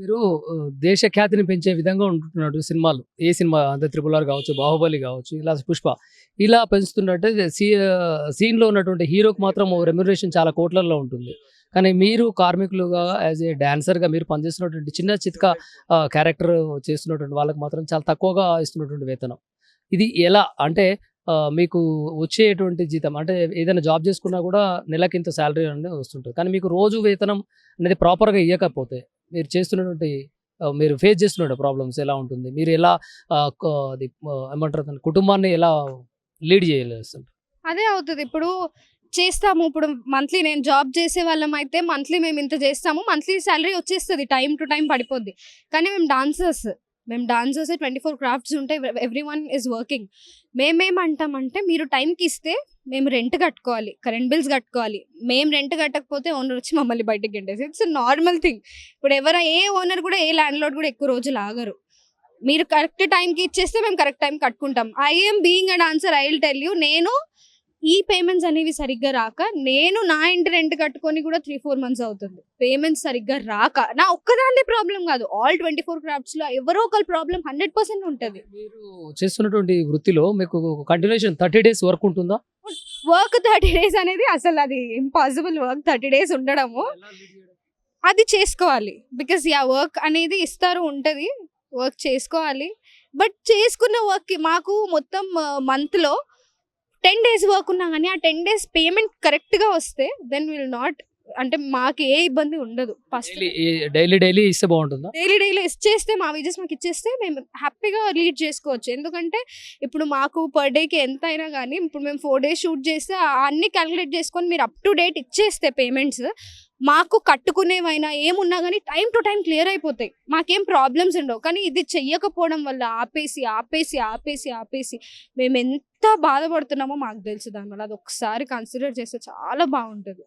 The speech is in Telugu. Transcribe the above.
మీరు దేశ ఖ్యాతిని పెంచే విధంగా ఉంటున్నాడు సినిమాలు. ఏ సినిమా? అంటే త్రిపుల్ ఆర్ కావచ్చు బాహుబలి కావచ్చు ఇలా పుష్ప. ఇలా పెంచుతున్నట్టే సీ సీన్లో ఉన్నటువంటి హీరోకి మాత్రం రెమ్యునరేషన్ చాలా కోట్లలో ఉంటుంది. కానీ మీరు కార్మికులుగా యాజ్ ఏ డాన్సర్గా మీరు పనిచేస్తున్నటువంటి చిన్న చిత్క క్యారెక్టర్ చేస్తున్నటువంటి వాళ్ళకి మాత్రం చాలా తక్కువగా ఇస్తున్నటువంటి వేతనం. ఇది ఎలా? అంటే మీకు వచ్చేటువంటి జీతం అంటే ఏదైనా జాబ్ చేసుకున్నా కూడా నెలకి ఇంత శాలరీ అనేది వస్తుంటుంది. కానీ మీకు రోజు వేతనం అనేది ప్రాపర్గా ఇవ్వకపోతే మీరు చేస్తున్నటువంటి మీరు ఫేస్ చేస్తున్న ప్రాబ్లమ్స్ ఎలా ఉంటుంది? మీరు ఎలా అది ఏమంటారు కుటుంబాన్ని ఎలా లీడ్ చేయలేదు అదే అవుతుంది. ఇప్పుడు చేస్తాము. ఇప్పుడు మంత్లీ నేను జాబ్ చేసే వాళ్ళం అయితే మంత్లీ మేము ఇంత చేస్తాము. మంత్లీ శాలరీ వచ్చేస్తుంది. టైం టు టైం పడిపోద్ది. కానీ మేము డాన్సర్స్ మేము డాన్సర్స్ ట్వంటీ ఫోర్ క్రాఫ్ట్స్ ఉంటాయి ఎవ్రీ వన్ ఈజ్ వర్కింగ్. మేమేమంటామంటే మీరు టైంకి ఇస్తే మేము రెంట్ కట్టుకోవాలి కరెంట్ బిల్స్ కట్టుకోవాలి. మేము రెంట్ కట్టకపోతే ఓనర్ వచ్చి మమ్మల్ని బయటకు వెళ్ళేసి ఇట్స్ నార్మల్ థింగ్. ఇప్పుడు ఎవరైనా ఏ ఓనర్ కూడా ఏ ల్యాండ్ లోడ్ కూడా ఎక్కువ రోజులు ఆగరు. మీరు కరెక్ట్ టైంకి ఇచ్చేస్తే మేము కరెక్ట్ టైం కట్టుకుంటాం. I'm being a dancer I will tell you నేను ఈ పేమెంట్స్ అనేవి సరిగ్గా రాక నేను నా ఇంటి రెంట్ కట్టుకొని కూడా త్రీ ఫోర్ మంత్స్ అవుతుంది. పేమెంట్స్ సరిగ్గా రాక నా ఒక్కదాన్ని ప్రాబ్లం కాదు. ఆల్ ట్వంటీ ఫోర్ క్రాఫ్ట్స్లో ఎవరో ఒకరి ప్రాబ్లం హండ్రెడ్ పర్సెంట్ ఉంటుంది. మీరు చేస్తున్నటువంటి వృత్తిలో మీకు కంటిన్యూషన్ థర్టీ డేస్ వర్క్ ఉంటుందా? వర్క్ థర్టీ డేస్ అనేది అసలు అది ఇంపాసిబుల్ వర్క్ థర్టీ డేస్ ఉండడము. అది చేసుకోవాలి. బికాస్ యా వర్క్ అనేది ఇస్తారు ఉంటుంది. వర్క్ చేసుకోవాలి. బట్ చేసుకున్న వర్క్కి మాకు మొత్తం మంత్లో టెన్ డేస్ వర్క్ ఉన్నా కానీ ఆ టెన్ డేస్ పేమెంట్ కరెక్ట్గా వస్తే దెన్ విల్ నాట్ అంటే మాకు ఏ ఇబ్బంది ఉండదు. ఫస్ట్ డైలీ డైలీ ఇస్తే బాగుంటుందా? డైలీ డైలీ ఇచ్చేస్తే మా వేజెస్ మాకు ఇచ్చేస్తే మేము హ్యాపీగా లీడ్ చేసుకోవచ్చు. ఎందుకంటే ఇప్పుడు మాకు పర్ డేకి ఎంత అయినా కానీ ఇప్పుడు మేము ఫోర్ డేస్ షూట్ చేస్తే అన్ని క్యాలిక్యులేట్ చేసుకొని మీరు అప్ టు డేట్ ఇచ్చేస్తే పేమెంట్స్ మాకు కట్టుకునేవైనా ఏమున్నా కానీ టైం టు టైం క్లియర్ అయిపోతాయి. మాకేం ప్రాబ్లమ్స్ ఉండవు. కానీ ఇది చెయ్యకపోవడం వల్ల ఆపేసి ఆపేసి ఆపేసి ఆపేసి మేము ఎంత బాధపడుతున్నామో మాకు తెలుసు దానివల్ల. అది ఒకసారి కన్సిడర్ చేస్తే చాలా బాగుంటుంది.